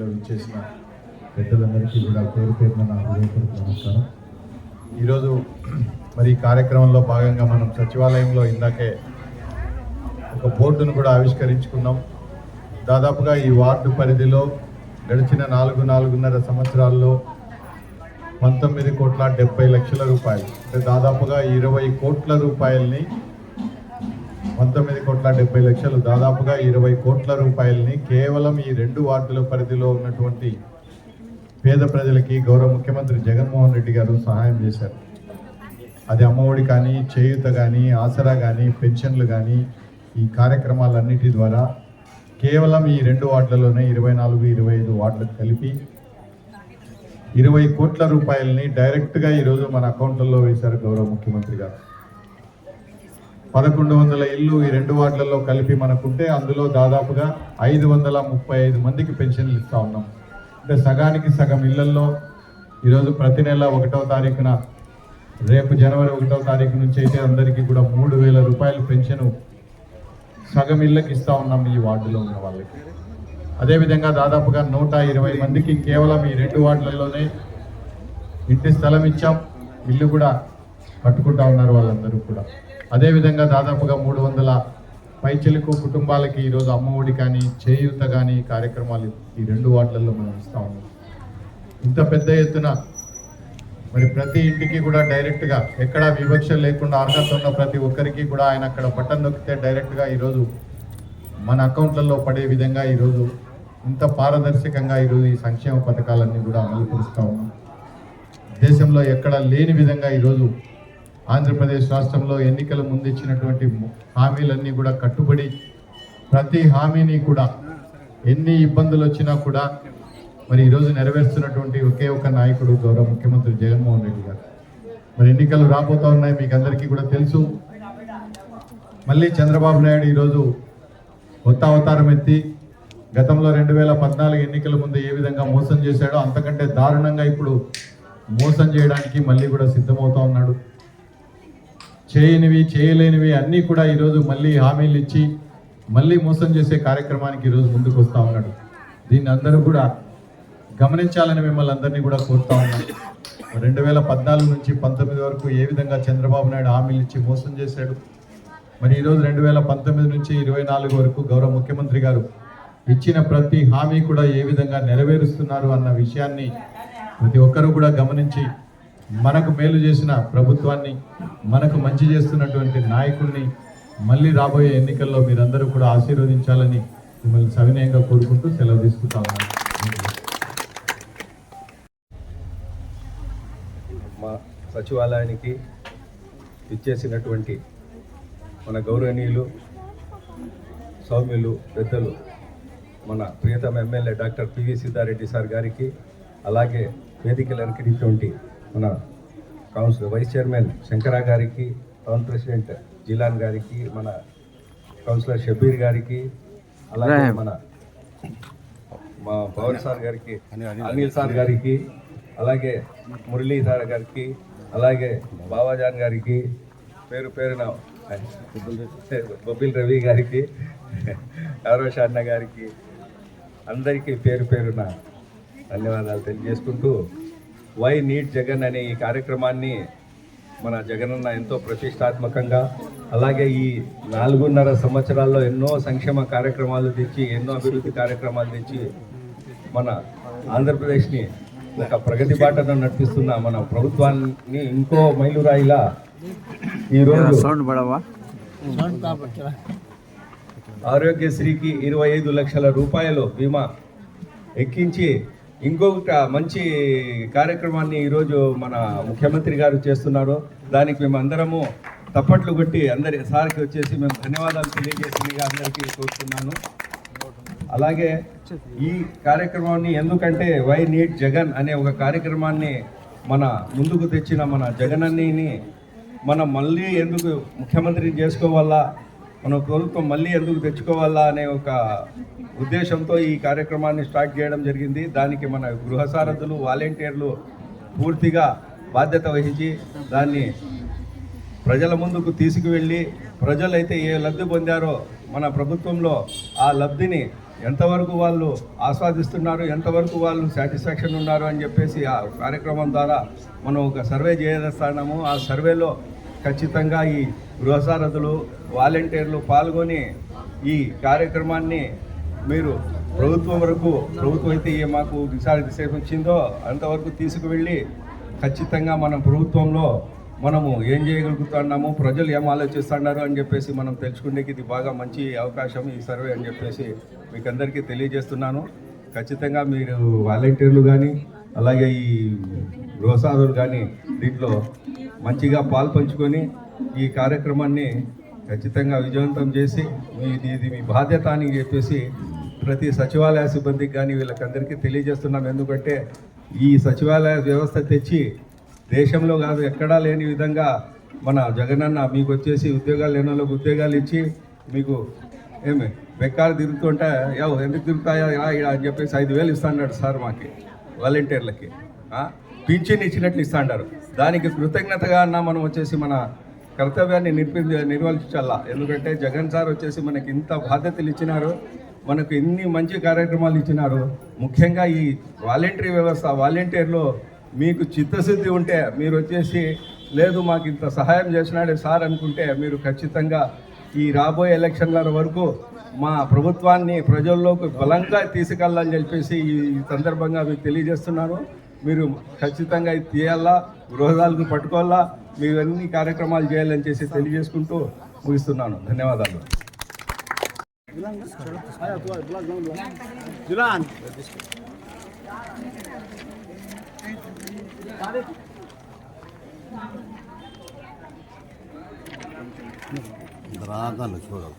చేసిన పెద్దలందరికీ కూడా పేరు పేరున నా హృదయపూర్వక నమస్కారం. ఈరోజు మరి కార్యక్రమంలో భాగంగా మనం సచివాలయంలో ఇందాకే ఒక బోర్డును కూడా ఆవిష్కరించుకున్నాం. దాదాపుగా ఈ వార్డు పరిధిలో గడిచిన నాలుగు నాలుగున్నర సంవత్సరాల్లో పంతొమ్మిది కోట్ల డెబ్బై లక్షల రూపాయలు అంటే దాదాపుగా ఇరవై కోట్ల రూపాయల్ని పంతొమ్మిది కోట్ల డెబ్బై లక్షలు దాదాపుగా ఇరవై కోట్ల రూపాయలని కేవలం ఈ రెండు వార్డుల పరిధిలో ఉన్నటువంటి పేద ప్రజలకి గౌరవ ముఖ్యమంత్రి జగన్మోహన్ రెడ్డి గారు సహాయం చేశారు. అది అమ్మఒడి కానీ చేయూత కానీ ఆసరా కానీ పెన్షన్లు కానీ ఈ కార్యక్రమాలన్నిటి ద్వారా కేవలం ఈ రెండు వార్డులలోనే ఇరవై నాలుగు ఇరవై ఐదు వార్డులకు కలిపి ఇరవై కోట్ల రూపాయలని డైరెక్ట్గా ఈరోజు మన అకౌంట్లలో వేశారు గౌరవ ముఖ్యమంత్రి గారు. పదకొండు వందల ఇల్లు ఈ రెండు వార్డులలో కలిపి మనకుంటే అందులో దాదాపుగా ఐదు వందల ముప్పై ఐదు మందికి పెన్షన్లు ఇస్తూ ఉన్నాం. అంటే సగానికి సగం ఇళ్ళల్లో ఈరోజు ప్రతి నెల ఒకటో తారీఖున రేపు జనవరి ఒకటో తారీఖు నుంచి అయితే అందరికీ కూడా మూడు వేల రూపాయలు పెన్షన్ సగం ఇళ్ళకి ఇస్తూ ఉన్నాం ఈ వార్డులో ఉన్న వాళ్ళకి. అదేవిధంగా దాదాపుగా నూట ఇరవై మందికి కేవలం ఈ రెండు వార్డులలోనే ఇంటి స్థలం ఇచ్చాం. ఇల్లు కూడా కట్టుకుంటా ఉన్నారు వాళ్ళందరూ కూడా. అదేవిధంగా దాదాపుగా మూడు వందల పైచెలకు కుటుంబాలకి ఈరోజు అమ్మఒడి కానీ చేయూత కానీ కార్యక్రమాలు ఈ రెండు వార్డులలో మనం ఇస్తా ఉన్నాం. ఇంత పెద్ద ఎత్తున మరి ప్రతి ఇంటికి కూడా డైరెక్ట్గా ఎక్కడ వివక్ష లేకుండా అర్హత ఉన్న ప్రతి ఒక్కరికి కూడా ఆయన అక్కడ బటన్ నొక్కితే డైరెక్ట్గా ఈరోజు మన అకౌంట్లలో పడే విధంగా ఈరోజు ఇంత పారదర్శకంగా ఈరోజు ఈ సంక్షేమ పథకాలన్నీ కూడా అమలు పరుస్తూ ఉన్నాం. దేశంలో ఎక్కడ లేని విధంగా ఈరోజు ఆంధ్రప్రదేశ్ రాష్ట్రంలో ఎన్నికల ముందు ఇచ్చినటువంటి హామీలన్నీ కూడా కట్టుబడి ప్రతి హామీని కూడా ఎన్ని ఇబ్బందులు వచ్చినా కూడా మరి ఈరోజు నెరవేరుస్తున్నటువంటి ఒకే ఒక నాయకుడు గౌరవ ముఖ్యమంత్రి జగన్మోహన్ రెడ్డి గారు. మరి ఎన్నికలు రాబోతా ఉన్నాయి మీకు అందరికీ కూడా తెలుసు. మళ్ళీ చంద్రబాబు నాయుడు ఈరోజు కొత్త అవతారం ఎత్తి గతంలో రెండు వేల పద్నాలుగు ఎన్నికల ముందు ఏ విధంగా మోసం చేశాడో అంతకంటే దారుణంగా ఇప్పుడు మోసం చేయడానికి మళ్ళీ కూడా సిద్ధమవుతా ఉన్నాడు. చేయనివి చేయలేనివి అన్నీ కూడా ఈరోజు మళ్ళీ హామీలు ఇచ్చి మళ్ళీ మోసం చేసే కార్యక్రమానికి ఈరోజు ముందుకు వస్తూ ఉన్నాడు. దీన్ని అందరూ కూడా గమనించాలని మిమ్మల్ని అందరినీ కూడా కోరుతా ఉన్నాం. రెండు వేల పద్నాలుగు నుంచి పంతొమ్మిది వరకు ఏ విధంగా చంద్రబాబు నాయుడు హామీలు ఇచ్చి మోసం చేశాడు? మరి ఈరోజు రెండు వేల పంతొమ్మిది నుంచి ఇరవై నాలుగు వరకు గౌరవ ముఖ్యమంత్రి గారు ఇచ్చిన ప్రతి హామీ కూడా ఏ విధంగా నెరవేరుస్తున్నారు అన్న విషయాన్ని ప్రతి ఒక్కరూ కూడా గమనించి మనకు మేలు చేసిన ప్రభుత్వాన్ని మనకు మంచి చేస్తున్నటువంటి నాయకుల్ని మళ్ళీ రాబోయే ఎన్నికల్లో మీరందరూ కూడా ఆశీర్వదించాలని మిమ్మల్ని సవినయంగా కోరుకుంటూ సెలవు తీసుకుంటా ఉన్నాను. మా సచివాలయానికి ఇచ్చేసినటువంటి మన గౌరవనీయులు సౌమ్యులు పెద్దలు మన ప్రియతమ MLA doctor PV Siddareddy sir గారికి అలాగే వేదికలు అలంకరించినటువంటి మన కౌన్సిల్ వైస్ చైర్మన్ శంకరా గారికి టౌన్ ప్రెసిడెంట్ జిలాన్ గారికి మన కౌన్సిలర్ షబీర్ గారికి అలాగే మన మా పవన్ సార్ గారికి అనిల్ సార్ గారికి అలాగే మురళీ సార్ గారికి అలాగే బాబాజాన్ గారికి పేరు పేరున బొబ్బిల్ రవి గారికి ఆరోష అన్న గారికి అందరికీ పేరు పేరున ధన్యవాదాలు తెలియజేసుకుంటూ వై నీట్ జగన్ అనే ఈ కార్యక్రమాన్ని మన జగనన్న ఎంతో ప్రతిష్టాత్మకంగా అలాగే ఈ నాలుగున్నర సంవత్సరాల్లో ఎన్నో సంక్షేమ కార్యక్రమాలు తెచ్చి ఎన్నో అభివృద్ధి కార్యక్రమాలు తెచ్చి మన ఆంధ్రప్రదేశ్ని ఒక ప్రగతి బాటను నడిపిస్తున్న మన ప్రభుత్వాన్ని ఇంకో మైలురాయిలా ఈరోజు ఆరోగ్యశ్రీకి ఇరవై ఐదు లక్షల రూపాయలు బీమా ఎక్కించి ఇంకొక మంచి కార్యక్రమాన్ని ఈరోజు మన ముఖ్యమంత్రి గారు చేస్తున్నారు. దానికి మేము అందరము తప్పట్లు కొట్టి అందరి సార్కి వచ్చేసి మేము ధన్యవాదాలు తెలియజేసిందిగా అందరికీ కోరుతున్నాను. అలాగే ఈ కార్యక్రమాన్ని ఎందుకంటే వై నీట్ జగన్ అనే ఒక కార్యక్రమాన్ని మన ముందుకు తెచ్చిన మన జగన్ అన్నిని మనం మళ్ళీ ఎందుకు ముఖ్యమంత్రిని చేసుకోవాలా? మన ప్రభుత్వం మళ్ళీ ఎందుకు తెచ్చుకోవాలా అనే ఒక ఉద్దేశంతో ఈ కార్యక్రమాన్ని స్టార్ట్ చేయడం జరిగింది. దానికి మన గృహ సారథులు వాలంటీర్లు పూర్తిగా బాధ్యత వహించి దాన్ని ప్రజల ముందుకు తీసుకువెళ్ళి ప్రజలైతే ఏ లబ్ధి పొందారో మన ప్రభుత్వంలో ఆ లబ్ధిని ఎంతవరకు వాళ్ళు ఆస్వాదిస్తున్నారు ఎంతవరకు వాళ్ళు సాటిస్ఫాక్షన్ ఉన్నారు అని చెప్పేసి ఆ కార్యక్రమం ద్వారా మనం ఒక సర్వే చేస్తాము ఆ సర్వేలో ఖచ్చితంగా ఈ గృహసారథులు వాలంటీర్లు పాల్గొని ఈ కార్యక్రమాన్ని మీరు ప్రభుత్వం వరకు ప్రభుత్వం అయితే ఏ మాకు దిశారి దిశ వచ్చిందో అంతవరకు తీసుకువెళ్ళి ఖచ్చితంగా మనం ప్రభుత్వంలో మనము ఏం చేయగలుగుతున్నాము ప్రజలు ఏం ఆలోచిస్తున్నారు అని చెప్పేసి మనం తెలుసుకునేకి ఇది బాగా మంచి అవకాశం ఈ సర్వే అని చెప్పేసి మీకు అందరికీ తెలియజేస్తున్నాను. ఖచ్చితంగా మీరు వాలంటీర్లు కానీ అలాగే ఈ గృహసాధులు కానీ దీంట్లో మంచిగా పాల్పంచుకొని ఈ కార్యక్రమాన్ని ఖచ్చితంగా విజయవంతం చేసి మీ ఇది మీ బాధ్యత అని చెప్పేసి ప్రతి సచివాలయ సిబ్బందికి కానీ వీళ్ళకందరికీ తెలియజేస్తున్నాం. ఎందుకంటే ఈ సచివాలయ వ్యవస్థ తెచ్చి దేశంలో కాదు ఎక్కడా లేని విధంగా మన జగనన్న మీకు వచ్చేసి ఉద్యోగాలు లేని వాళ్ళకి ఉద్యోగాలు ఇచ్చి మీకు ఏమి బెక్కాలు తిరుగుతుంటే యా ఎందుకు తిరుగుతాయా ఇలా అని చెప్పేసి ఐదు వేలు ఇస్తాడు సార్ మాకి వాలంటీర్లకి. పింఛన్ ఇచ్చినట్లు ఇస్తాడారు. దానికి కృతజ్ఞతగా అన్న మనం వచ్చేసి మన కర్తవ్యాన్ని నిర్పి నిర్వహించాలా? ఎందుకంటే జగన్ సార్ వచ్చేసి మనకి ఇంత బాధ్యతలు ఇచ్చినారు మనకు ఇన్ని మంచి కార్యక్రమాలు ఇచ్చినారు. ముఖ్యంగా ఈ వాలంటరీ వ్యవస్థ వాలంటీర్లో మీకు చిత్తశుద్ధి ఉంటే మీరు వచ్చేసి లేదు మాకు ఇంత సహాయం చేసినాడే సార్ అనుకుంటే మీరు ఖచ్చితంగా ఈ రాబోయే ఎలక్షన్ల వరకు మా ప్రభుత్వాన్ని ప్రజల్లోకి బలంగా తీసుకెళ్ళాలని చెప్పేసి ఈ సందర్భంగా మీకు తెలియజేస్తున్నాను. మీరు ఖచ్చితంగా ఇది తీయాలా? గృహదాలకు పట్టుకోవాలా? మీరు అన్ని కార్యక్రమాలు చేయాలని చేసి తెలియజేసుకుంటూ ముగిస్తున్నాను. ధన్యవాదాలు. రాగాలు చూడవు